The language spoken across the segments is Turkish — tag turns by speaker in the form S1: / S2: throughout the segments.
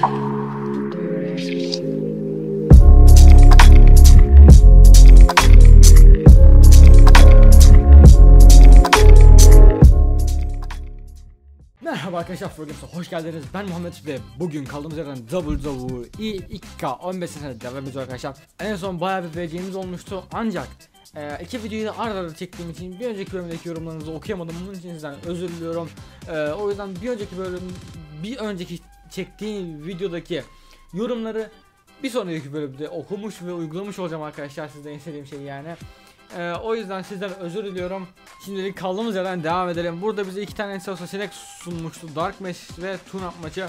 S1: Merhaba arkadaşlar Froghams'a hoş geldiniz. Ben Muhammed ve bugün kaldığımız yerden WWE 2K 15 sene devam ediyoruz arkadaşlar. En son bayağı bir vereceğimiz olmuştu ancak e, iki videoyu da arda arada çektiğim için bir önceki bölümdeki yorumlarınızı okuyamadım. Bunun için sizden özür diliyorum. E, o yüzden bir önceki bölüm bir önceki çektiğim videodaki yorumları bir sonraki bölümde okumuş ve uygulamış olacağım arkadaşlar sizden istediğim şey yani. Ee, o yüzden sizden özür diliyorum. Şimdilik kaldığımız yerden devam edelim. Burada bize iki tane Exo seçenek sunmuştu. Dark Mesh ve Tune-Up maçı.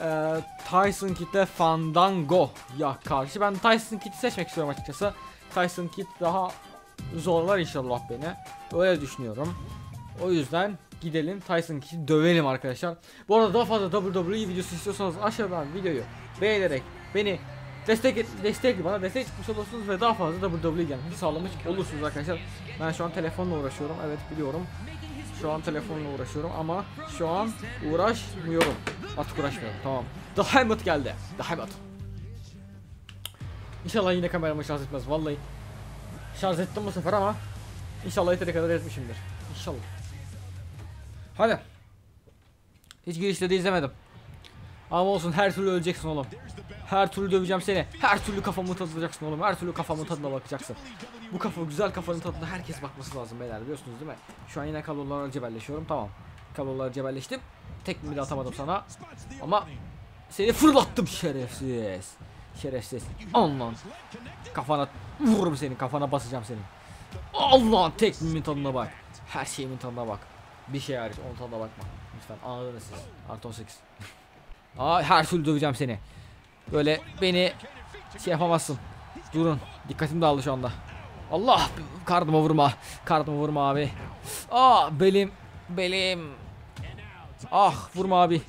S1: Ee, Tyson Kidd'le Fandango ya karşı. Ben Tyson Kidd'i seçmek istiyorum açıkçası. Tyson Kidd daha zorlar inşallah beni. Öyle düşünüyorum. O yüzden gidelim Tyson Kidd'i dövelim arkadaşlar. Bu arada daha fazla WWE videosu istiyorsanız aşağıdan videoyu beğenerek beni destek destek bana destek çıkmış olursunuz ve daha fazla WWE gelmesi sağlamış olursunuz arkadaşlar. Ben şu an telefonla uğraşıyorum. Evet biliyorum. Şu an telefonla uğraşıyorum ama şu an uğraşmıyorum. Artık uğraşmıyorum. Tamam. The Helmet geldi. The Helmet. İnşallah yine kameramı şarj etmez. Vallahi şarj ettim bu sefer ama inşallah yeteri kadar etmişimdir. İnşallah. Hadi. Hiç girişte de izlemedim. Ama olsun her türlü öleceksin oğlum. Her türlü döveceğim seni. Her türlü kafamı tadacaksın oğlum. Her türlü kafamın tadına bakacaksın. Bu kafa güzel kafanın tadına herkes bakması lazım beyler biliyorsunuz değil mi? Şu an yine kablolarla cebelleşiyorum. Tamam. Kablolarla cebelleştim. Tek bir atamadım sana. Ama seni fırlattım şerefsiz. Şerefsiz. Allah. Kafana vururum senin. Kafana basacağım senin. Allah tek tadına bak. Her şeyimin tadına bak. Bir şey hariç onun tadına bakma. Lütfen anladınız siz. Artı 18. Aa her türlü döveceğim seni. Böyle beni şey yapamazsın. Durun. Dikkatim dağıldı şu anda. Allah kardıma vurma. Kardıma vurma abi. Aa belim belim. Ah vurma abi.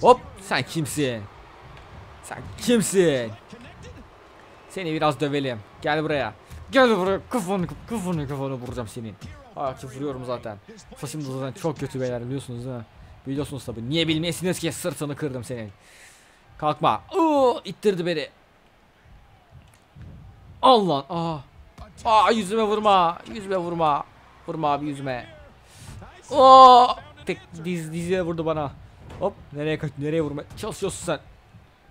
S1: Hop sen kimsin? Sen kimsin? Seni biraz dövelim. Gel buraya. Gel buraya. Kafanı kafanı kafanı vuracağım senin. Aa vuruyorum zaten. Da zaten çok kötü beyler biliyorsunuz değil mi? Biliyorsunuz tabi. Niye bilmeyesiniz ki sırtını kırdım senin. Kalkma. Oo, ittirdi beni. Allah. Aa. Aa yüzüme vurma. Yüzüme vurma. Vurma abi yüzüme. Oo. Tek diz diziye vurdu bana. Hop nereye kaç nereye vurma çalışıyorsun sen.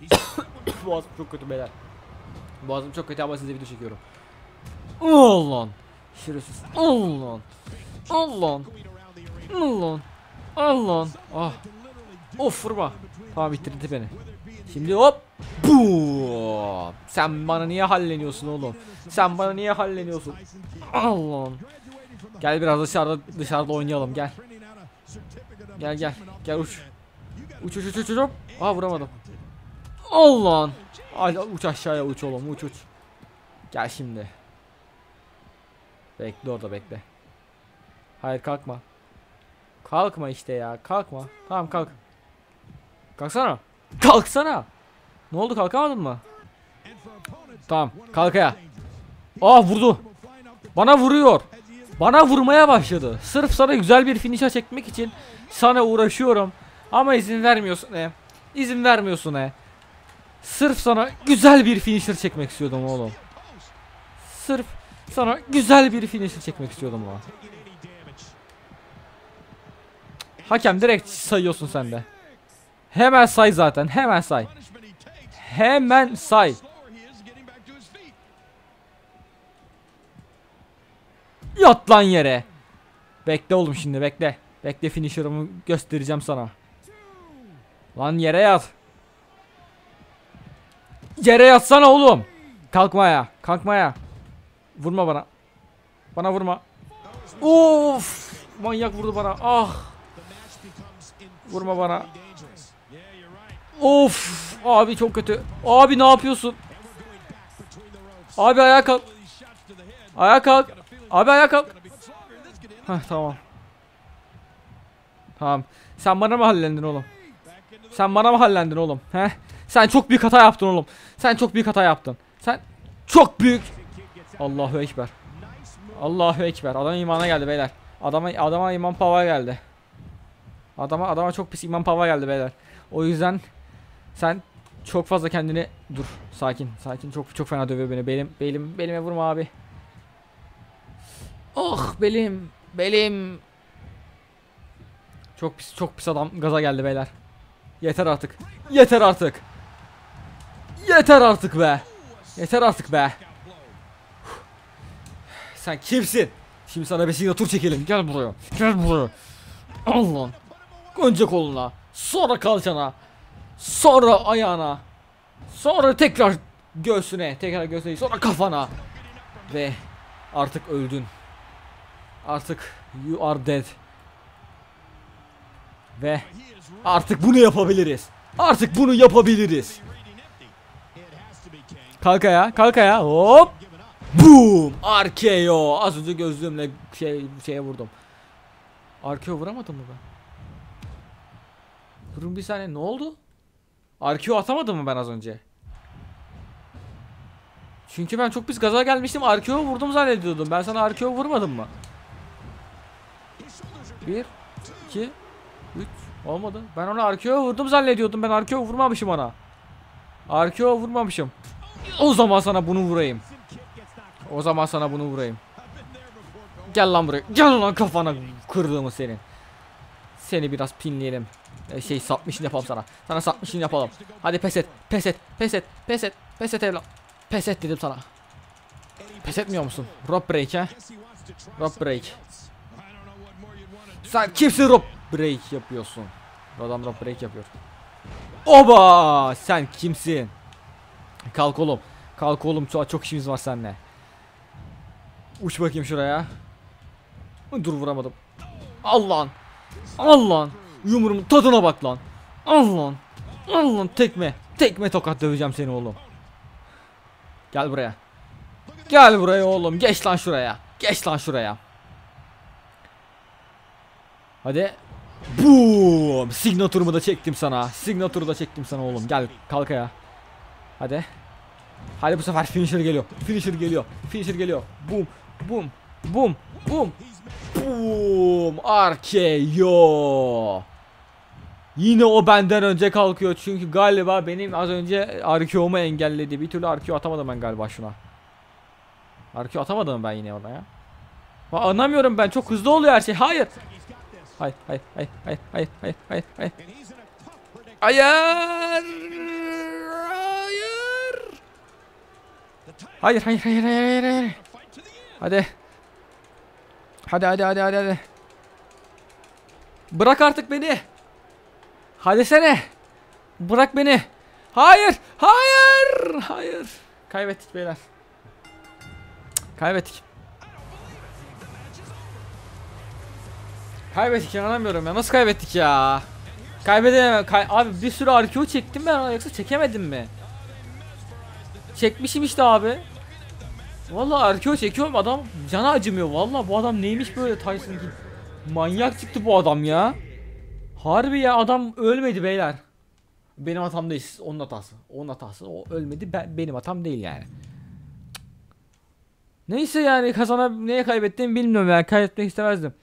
S1: Boğazım çok kötü beyler. Boğazım çok kötü ama size video çekiyorum. Allah. Şerefsiz. Allah. Allah. Allah. Allah. Ah. Of vurma. Tamam bitirdi beni. Şimdi hop. Bu. Sen bana niye halleniyorsun oğlum? Sen bana niye halleniyorsun? Allah'ım. Gel biraz dışarıda dışarıda oynayalım gel. Gel gel. Gel uç. Uç uç uç uç. uç. Aa vuramadım. Allah'ım. Hadi uç aşağıya uç oğlum uç uç. Gel şimdi. Bekle orada bekle. Hayır kalkma. Kalkma işte ya kalkma. Tamam kalk. Kalksana. Kalksana. Ne oldu kalkamadın mı? Tamam kalk ya. Aa vurdu. Bana vuruyor. Bana vurmaya başladı. Sırf sana güzel bir finish'a çekmek için sana uğraşıyorum. Ama izin vermiyorsun he. İzin vermiyorsun he. Sırf sana güzel bir finisher çekmek istiyordum oğlum. Sırf sana güzel bir finisher çekmek istiyordum ama. Hakem direkt sayıyorsun sen de. Hemen say zaten. Hemen say. Hemen say. Yat lan yere. Bekle oğlum şimdi bekle. Bekle finisher'ımı göstereceğim sana. Lan yere yat. Yere yatsana oğlum. Kalkma ya. Vurma bana. Bana vurma. Of! Manyak vurdu bana. Ah! Vurma bana. Of! Abi çok kötü. Abi ne yapıyorsun? Abi ayağa kalk. Ayağa kalk. Abi ayağa kalk. Heh tamam. Tamam. Sen bana mı hallendin oğlum? Sen bana mı hallendin oğlum? He? Sen çok büyük hata yaptın oğlum. Sen çok büyük hata yaptın. Sen çok büyük. Allahu ekber. Allahu ekber. Adam imana geldi beyler. Adama adama iman pava geldi. Adama adama çok pis iman pava geldi beyler. O yüzden Sen çok fazla kendini dur sakin sakin çok çok fena dövüyor beni belim belim belime vurma abi. Oh belim belim. Çok pis çok pis adam gaza geldi beyler. Yeter artık. Yeter artık. Yeter artık be. Yeter artık be. Sen kimsin? Şimdi sana bir signatur çekelim. Gel buraya. Gel buraya. Al lan. Önce koluna. Sonra kalçana. Sonra ayağına. Sonra tekrar göğsüne. Tekrar göğsüne. Sonra kafana. Ve artık öldün. Artık you are dead. Ve artık bunu yapabiliriz. Artık bunu yapabiliriz. Kalk ayağa, kalk ayağa. Hop. Boom! RKO. Az önce gözlüğümle şey şeye vurdum. RKO vuramadım mı ben? Durun bir saniye ne oldu? RKO atamadım mı ben az önce? Çünkü ben çok pis gaza gelmiştim. RKO vurdum zannediyordum. Ben sana RKO vurmadım mı? 1 2 3 olmadı. Ben ona RKO vurdum zannediyordum. Ben RKO vurmamışım ona. RKO vurmamışım. O zaman sana bunu vurayım. O zaman sana bunu vurayım. Gel lan buraya. Gel lan kafana kırdığımı senin. Seni biraz pinleyelim. Ee, şey satmışını yapalım sana. Sana satmışını yapalım. Hadi pes et. Pes et. Pes et. Pes et. Pes et evlat. Pes et dedim sana. Pes etmiyor musun? Rob break ha? Rob break. Sen kimsin Rob break yapıyorsun? Adam Rob break yapıyor. Oba! Sen kimsin? Kalk oğlum. Kalk oğlum. Çok işimiz var seninle. Uç bakayım şuraya. Dur vuramadım. Al lan. Al lan. Yumruğumun tadına bak lan. Al lan. Al lan tekme. Tekme tokat döveceğim seni oğlum. Gel buraya. Gel buraya oğlum. Geç lan şuraya. Geç lan şuraya. Hadi. Boom. Signature'ımı da çektim sana. Signature'ı da çektim sana oğlum. Gel kalk ayağa. Hadi. Hadi bu sefer finisher geliyor. Finisher geliyor. Finisher geliyor. Boom. Boom. Boom. Boom. Boom. RKO. Yine o benden önce kalkıyor çünkü galiba benim az önce RKO'mu engelledi. Bir türlü RKO atamadım ben galiba şuna. RKO atamadım ben yine ona ya. Ba- Anlamıyorum ben çok hızlı oluyor her şey. Hayır hayır hayır hayır hayır hayır hayır hayır. Hayır. Hayır. Hayır hayır hayır hayır hayır hayır. Hadi. Hadi hadi hadi hadi hadi. Bırak artık beni. Hadi sene. Bırak beni. Hayır. Hayır. Hayır. Kaybettik beyler. Kaybettik. Kaybettik inanamıyorum ya. Nasıl kaybettik ya? Kaybedemem. Kay abi bir sürü RKO çektim ben yoksa çekemedim mi? Çekmişim işte abi. Vallahi RKO çekiyorum adam cana acımıyor. Vallahi bu adam neymiş böyle Tyson gibi. Manyak çıktı bu adam ya. Harbi ya adam ölmedi beyler. Benim hatam değil onun hatası. Onun hatası. O ölmedi ben, benim hatam değil yani. Neyse yani kazana neye kaybettiğimi bilmiyorum yani kaybetmek istemezdim.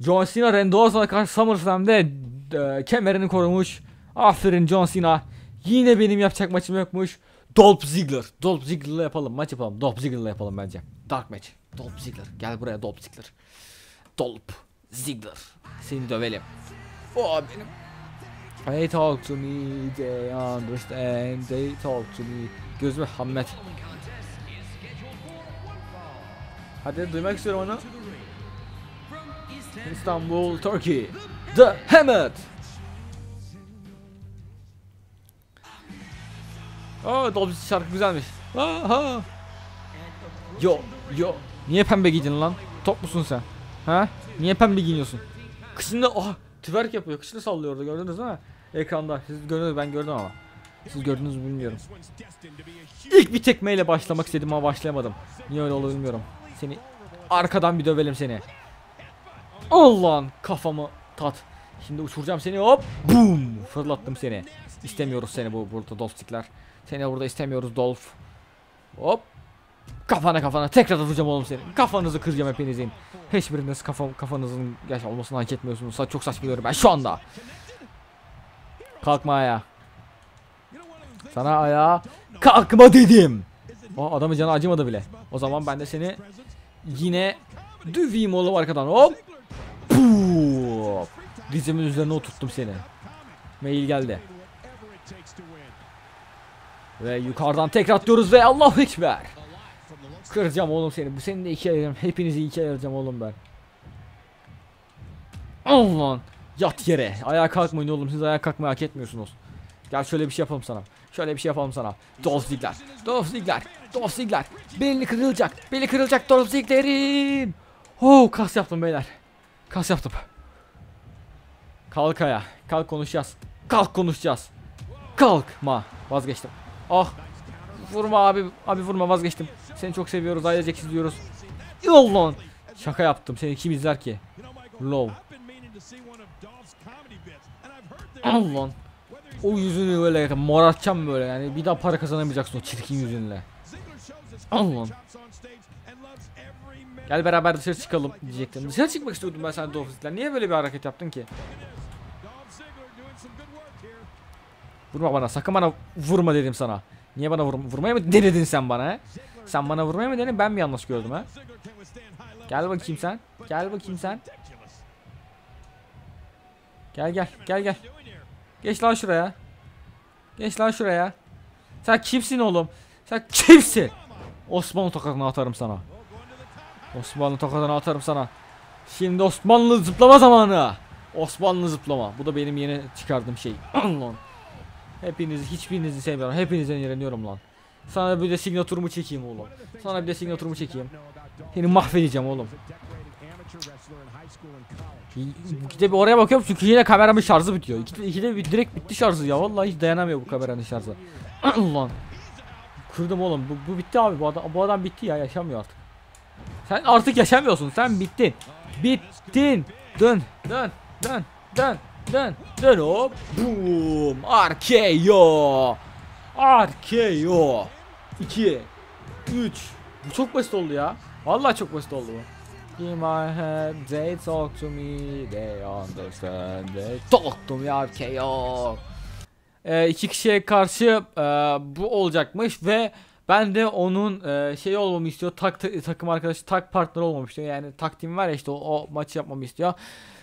S1: John Cena Orton'a karşı SummerSlam'de e, kemerini korumuş. Aferin John Cena. Yine benim yapacak maçım yokmuş. Dolph Ziggler. Dolph Ziggler'la yapalım. Maç yapalım. Dolph Ziggler'la yapalım bence. Dark match. Dolph Ziggler. Gel buraya Dolph Ziggler. Dolph Ziggler. Seni dövelim. O benim. They talk to me, they understand, they talk to me. Gözüme Hammet. Hadi duymak istiyorum onu. İstanbul, Turkey. The Hammet. Aa Dolph şarkı güzelmiş. Aha. Yo yo. Niye pembe giydin lan? Top musun sen? Ha? Niye pembe giyiniyorsun? Kışında oh twerk yapıyor. Kışını sallıyor orada gördünüz mi? Ekranda. Siz gördünüz ben gördüm ama. Siz gördünüz mü bilmiyorum. İlk bir tekmeyle başlamak istedim ama başlayamadım. Niye öyle oldu bilmiyorum. Seni arkadan bir dövelim seni. Allah'ın kafamı tat. Şimdi uçuracağım seni hop. Boom. Fırlattım seni. İstemiyoruz seni bu burada Dolph'tikler. Seni burada istemiyoruz Dolph. Hop. Kafana kafana tekrar atacağım oğlum seni. Kafanızı kıracağım hepinizin. Hiçbiriniz kafa, kafanızın yaş olmasını hak etmiyorsunuz. Sa- Çok saçmalıyorum ben şu anda. Kalkma ayağa. Sana ayağa kalkma dedim. Aa, adamın canı acımadı bile. O zaman ben de seni yine döveyim oğlum arkadan. Hop. Puh. Dizimin üzerine oturttum seni. Mail geldi. Ve yukarıdan tekrar atıyoruz ve Allahu Ekber. Kıracağım oğlum seni. Bu seni de ikiye ayıracağım. Hepinizi ikiye ayıracağım oğlum ben. Allah. Yat yere. Ayağa kalkmayın oğlum. Siz ayağa kalkmayı hak etmiyorsunuz. Gel şöyle bir şey yapalım sana. Şöyle bir şey yapalım sana. Dolph Ziggler. Dolph Ziggler. Dolph Ziggler. Belini kırılacak. Beli kırılacak Dolph Ziggler'in. Oh kas yaptım beyler. Kas yaptım. Kalk ayağa. Kalk konuşacağız. Kalk konuşacağız. Kalkma. Vazgeçtim. Ah. Vurma abi. Abi vurma vazgeçtim. Seni çok seviyoruz. Ailecek izliyoruz. Yollan. Şaka yaptım. Seni kim izler ki? Low. Allah. O yüzünü böyle morartacağım böyle yani bir daha para kazanamayacaksın o çirkin yüzünle. Allah. Gel beraber dışarı çıkalım diyecektim. Dışarı çıkmak istiyordum ben sen Dolphus'la. Niye böyle bir hareket yaptın ki? Vurma bana sakın bana vurma dedim sana. Niye bana vurma, vurmaya mı denedin sen bana he? Sen bana vurmaya mı denedin ben mi yanlış gördüm ha? Gel bakayım sen. Gel bakayım sen. Gel gel gel gel. Geç lan şuraya. Geç lan şuraya. Sen kimsin oğlum? Sen kimsin? Osmanlı tokadını atarım sana. Osmanlı tokadını atarım sana. Şimdi Osmanlı zıplama zamanı. Osmanlı zıplama. Bu da benim yeni çıkardığım şey. Hepinizi hiçbirinizi sevmiyorum. Hepinizden iğreniyorum lan. Sana bir de signaturumu çekeyim oğlum. Sana bir de signaturumu çekeyim. Seni mahvedeceğim oğlum. İkide bir oraya bakıyorum çünkü yine kameramın şarjı bitiyor. İkide, ikide bir direkt bitti şarjı ya. Vallahi hiç dayanamıyor bu kameranın şarjı. Ulan. Kırdım oğlum. Bu, bu bitti abi. Bu adam, bu adam bitti ya. Yaşamıyor artık. Sen artık yaşamıyorsun. Sen bittin. Bittin. Dön. Dön. Dön. Dön. Dön. Dön hop. Boom. RKO. RKO. 2 3 Bu çok basit oldu ya. Vallahi çok basit oldu bu. In my head, they talk to me, they understand, they talk to me RKO. Ee, iki kişiye karşı e, bu olacakmış ve ben de onun e, şey olmamı istiyor, tak, ta- takım arkadaşı, tak partner olmamı istiyor. Yani taktiğim var ya işte o, o maçı yapmamı istiyor.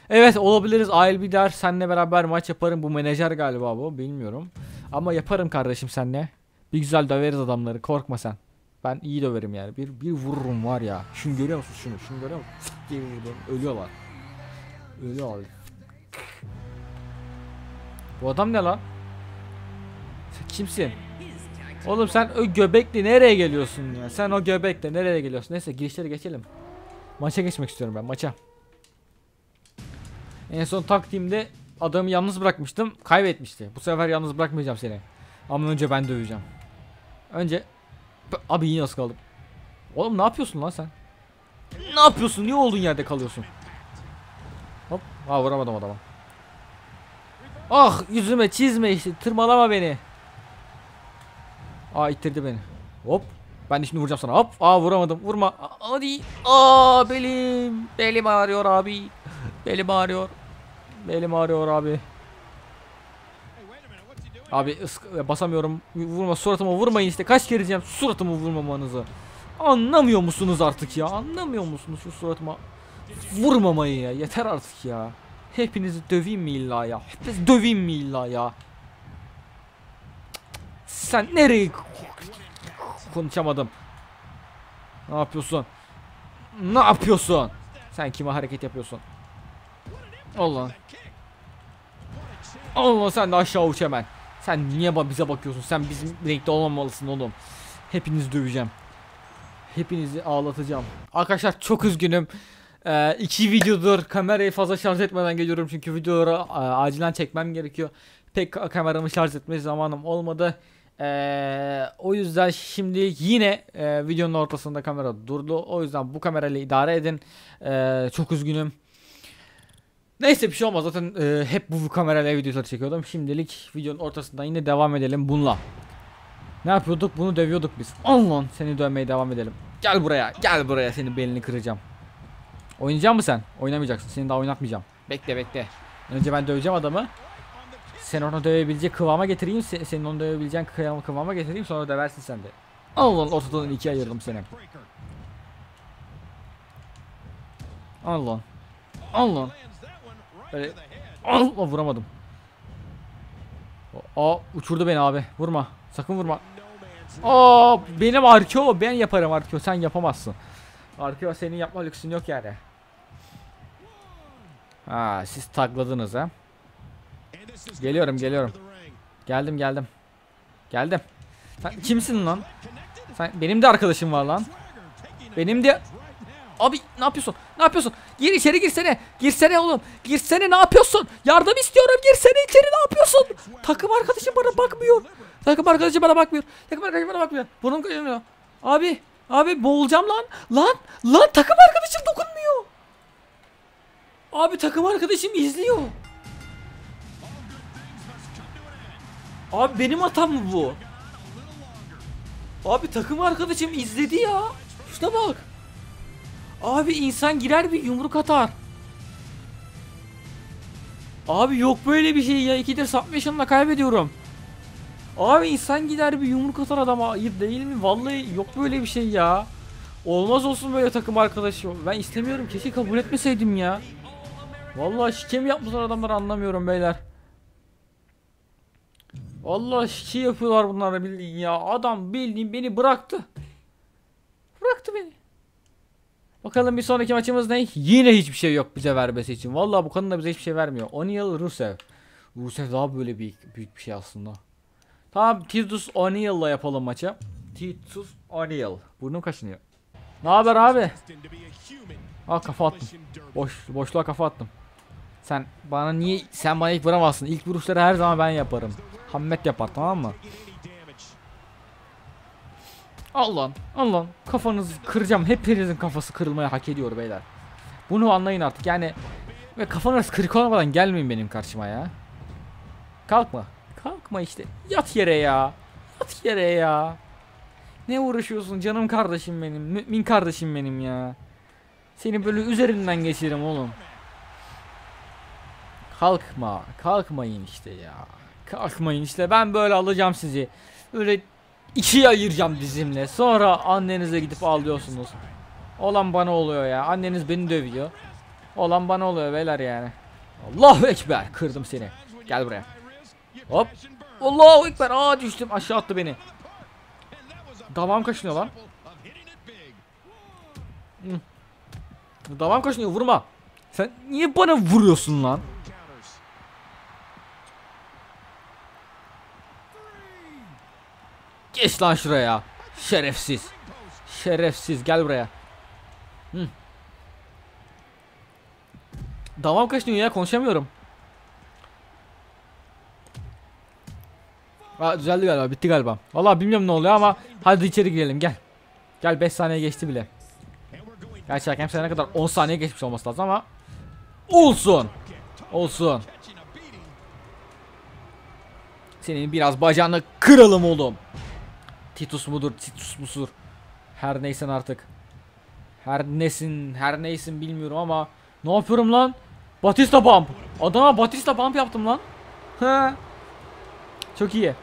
S1: Evet olabiliriz. ALB der senle beraber maç yaparım. Bu menajer galiba bu. Bilmiyorum. Ama yaparım kardeşim senle. Bir güzel döveriz adamları. Korkma sen. Ben iyi döverim yani. Bir bir vururum var ya. Şunu görüyor musun şunu? Şunu görüyor musun? Fıt diye vurdum. Ölüyorlar. Ölüyorlar. Bu adam ne lan? Sen kimsin? Oğlum sen o göbekle nereye geliyorsun ya? Sen o göbekle nereye geliyorsun? Neyse girişleri geçelim. Maça geçmek istiyorum ben maça. En son taktiğimde adamı yalnız bırakmıştım. Kaybetmişti. Bu sefer yalnız bırakmayacağım seni. Ama önce ben döveceğim. Önce Abi yine nasıl kaldım? Oğlum ne yapıyorsun lan sen? Ne yapıyorsun? Niye olduğun yerde kalıyorsun? Hop. Ha vuramadım adama. Ah yüzüme çizme işte. Tırmalama beni. Aa ittirdi beni. Hop. Ben de şimdi vuracağım sana. Hop. Aa vuramadım. Vurma. Hadi. Aa belim. Belim ağrıyor abi. Belim ağrıyor. Belim ağrıyor abi. Abi basamıyorum. Vurma suratıma vurmayın işte. Kaç kere diyeceğim suratıma vurmamanızı. Anlamıyor musunuz artık ya? Anlamıyor musunuz şu suratıma vurmamayı ya? Yeter artık ya. Hepinizi döveyim mi illa ya? Hepinizi döveyim mi illa ya? Sen nereye konuşamadım? Ne yapıyorsun? Ne yapıyorsun? Sen kime hareket yapıyorsun? Allah. Allah sen de aşağı uç hemen. Sen niye bize bakıyorsun? Sen bizim renkte olmamalısın oğlum. Hepinizi döveceğim. Hepinizi ağlatacağım. Arkadaşlar çok üzgünüm. Ee, iki videodur kamerayı fazla şarj etmeden geliyorum çünkü videoları e, acilen çekmem gerekiyor. Pek ka- kameramı şarj etme zamanım olmadı. Ee, o yüzden şimdi yine e, videonun ortasında kamera durdu. O yüzden bu kamerayla idare edin. Ee, çok üzgünüm. Neyse bir şey olmaz zaten e, hep bu kamerayla videoları çekiyordum. Şimdilik videonun ortasında yine devam edelim bununla. Ne yapıyorduk? Bunu dövüyorduk biz. Allah seni dövmeye devam edelim. Gel buraya. Gel buraya senin belini kıracağım. Oynayacak mısın sen? Oynamayacaksın. Seni daha oynatmayacağım. Bekle bekle. Önce ben döveceğim adamı. Sen onu dövebilecek kıvama getireyim. se- senin onu dövebileceğin kıvama, kıvama getireyim sonra döversin sen de. Al lan ortadan ikiye ayırdım seni. Al lan. Böyle al Aa, vuramadım. Aa uçurdu beni abi. Vurma. Sakın vurma. Aa benim Arkeo ben yaparım Arkeo sen yapamazsın. Arkeo senin yapma lüksün yok yani. Ha siz tagladınız ha. Geliyorum geliyorum. Geldim geldim. Geldim. Sen kimsin lan? Sen benim de arkadaşım var lan. Benim de Abi ne yapıyorsun? Ne yapıyorsun? Gir içeri girsene. Girsene oğlum. Girsene ne yapıyorsun? Yardım istiyorum. Girsene içeri ne yapıyorsun? Takım arkadaşım bana bakmıyor. Takım arkadaşım bana bakmıyor. Takım arkadaşım bana bakmıyor. Burnum kaşınıyor. Abi. Abi boğulacağım lan. Lan. Lan takım arkadaşım dokunmuyor. Abi takım arkadaşım izliyor. Abi benim hatam mı bu? Abi takım arkadaşım izledi ya. Şuna bak. Abi insan girer bir yumruk atar. Abi yok böyle bir şey ya. İkidir submission'la kaybediyorum. Abi insan gider bir yumruk atar adama. Ayıp değil mi? Vallahi yok böyle bir şey ya. Olmaz olsun böyle takım arkadaşı. Ben istemiyorum. Keşke kabul etmeseydim ya. Vallahi şike mi yapmışlar adamlar anlamıyorum beyler. Vallahi şike yapıyorlar bunlara bildiğin ya. Adam bildiğin beni bıraktı. Bıraktı beni. Bakalım bir sonraki maçımız ne? Yine hiçbir şey yok bize vermesi için. Vallahi bu kadın da bize hiçbir şey vermiyor. O'Neal Rusev. Rusev daha böyle büyük, büyük bir şey aslında. Tamam Titus O'Neal'la yapalım maçı. Titus O'Neal. Burnum kaşınıyor. Ne haber abi? Aa kafa attım. Boş boşluğa kafa attım. Sen bana niye sen bana ilk vuramazsın? İlk vuruşları her zaman ben yaparım. Hammet yapar tamam mı? Al lan. Kafanızı kıracağım. Hepinizin kafası kırılmaya hak ediyor beyler. Bunu anlayın artık. Yani ve kafanız kırık olmadan gelmeyin benim karşıma ya. Kalkma. Kalkma işte. Yat yere ya. Yat yere ya. Ne uğraşıyorsun canım kardeşim benim. Mümin kardeşim benim ya. Seni böyle üzerinden geçirim oğlum. Kalkma. Kalkmayın işte ya. Kalkmayın işte ben böyle alacağım sizi. Öyle ikiye ayıracağım dizimle. Sonra annenize gidip ağlıyorsunuz. Olan bana oluyor ya. Anneniz beni dövüyor. Olan bana oluyor beyler yani. Allahu Ekber. Kırdım seni. Gel buraya. Hop. Allahu Ekber. Aa düştüm. Aşağı attı beni. Davam kaşınıyor lan. Davam kaşınıyor. Vurma. Sen niye bana vuruyorsun lan? Geç lan şuraya. Şerefsiz. Şerefsiz gel buraya. Hı. Davam kaşınıyor ya konuşamıyorum. Aa, düzeldi galiba bitti galiba. Vallahi bilmiyorum ne oluyor ama hadi içeri girelim gel. Gel 5 saniye geçti bile. Gerçi hakem ne kadar 10 saniye geçmiş olması lazım ama olsun. Olsun. Senin biraz bacağını kıralım oğlum. Titus mudur, Titus mudur? Her neysen artık. Her nesin, her neysin bilmiyorum ama ne yapıyorum lan? Batista bump. Adama Batista bump yaptım lan. He. Çok iyi.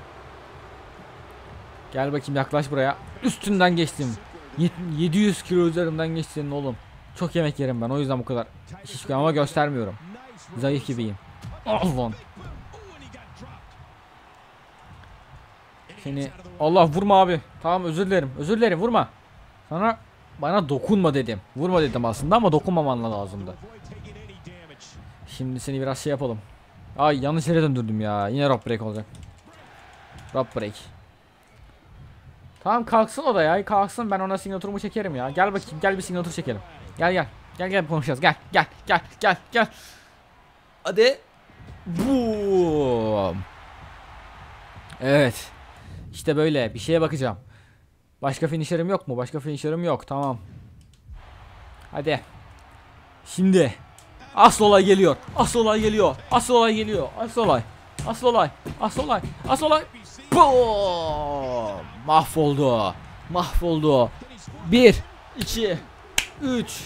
S1: Gel bakayım yaklaş buraya. Üstünden geçtim. Yet- 700 kilo üzerinden geçtin oğlum. Çok yemek yerim ben o yüzden bu kadar. Hiç ama göstermiyorum. Zayıf gibiyim. Al lan. Seni Allah vurma abi. Tamam özür dilerim. Özür dilerim vurma. Sana bana dokunma dedim. Vurma dedim aslında ama dokunmaman lazımdı. Şimdi seni biraz şey yapalım. Ay yanlış yere döndürdüm ya. Yine rock break olacak. Rock break. Tamam kalksın o da ya. Kalksın ben ona signaturumu çekerim ya. Gel bakayım gel bir signatur çekelim. Gel gel. Gel gel konuşacağız. Gel gel gel gel gel. Hadi. Boom. Evet. İşte böyle bir şeye bakacağım. Başka finisher'ım yok mu? Başka finisher'ım yok. Tamam. Hadi. Şimdi. Asıl olay geliyor. Asıl olay geliyor. Asıl olay geliyor. Asıl olay. Asıl olay. Asıl olay. Asıl olay. Boom! Mahvoldu. Mahvoldu. 1 2 3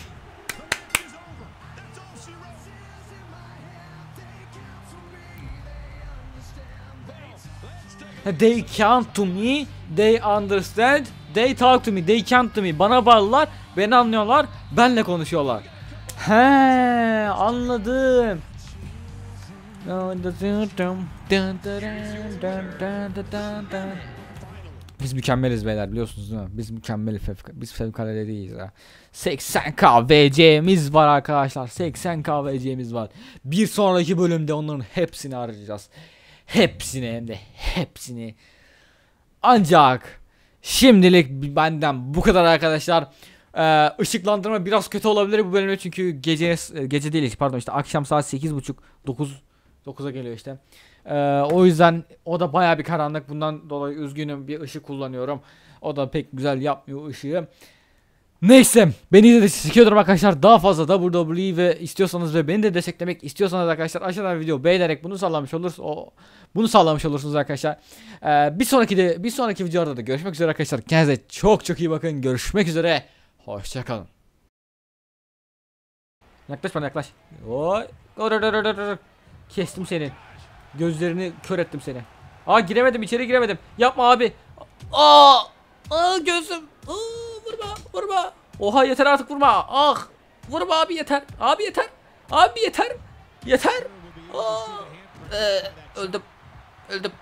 S1: They can't to me, they understand, they talk to me, they can't to me. Bana bağlılar, beni anlıyorlar, benle konuşuyorlar. He, anladım. Biz mükemmeliz beyler biliyorsunuz değil mi? Biz mükemmel fevk biz fevkaladeliyiz ya. 80 KVC'miz var arkadaşlar. 80 KVC'miz var. Bir sonraki bölümde onların hepsini arayacağız. Hepsini hem de hepsini. Ancak şimdilik benden bu kadar arkadaşlar. Ee, ışıklandırma biraz kötü olabilir bu bölümde çünkü gece gece değil pardon işte akşam saat 8.30 9 9'a geliyor işte. Ee, o yüzden o da baya bir karanlık. Bundan dolayı üzgünüm bir ışık kullanıyorum. O da pek güzel yapmıyor ışığı. Neyse beni de destekliyorum arkadaşlar. Daha fazla WWE ve istiyorsanız ve beni de desteklemek istiyorsanız arkadaşlar aşağıdan video beğenerek bunu sağlamış olursunuz. O bunu sağlamış olursunuz arkadaşlar. Ee, bir sonraki de bir sonraki videoda da görüşmek üzere arkadaşlar. Kendinize çok çok iyi bakın. Görüşmek üzere. Hoşçakalın. Yaklaş bana yaklaş. Kestim seni. Gözlerini kör ettim seni. Aa giremedim içeri giremedim. Yapma abi. Aa! Aa gözüm. Aa, vurma vurma. Oha yeter artık vurma. Ah! Vurma abi yeter. Abi yeter. Abi yeter. Yeter. Aa! Ee, öldüm. Öldüm.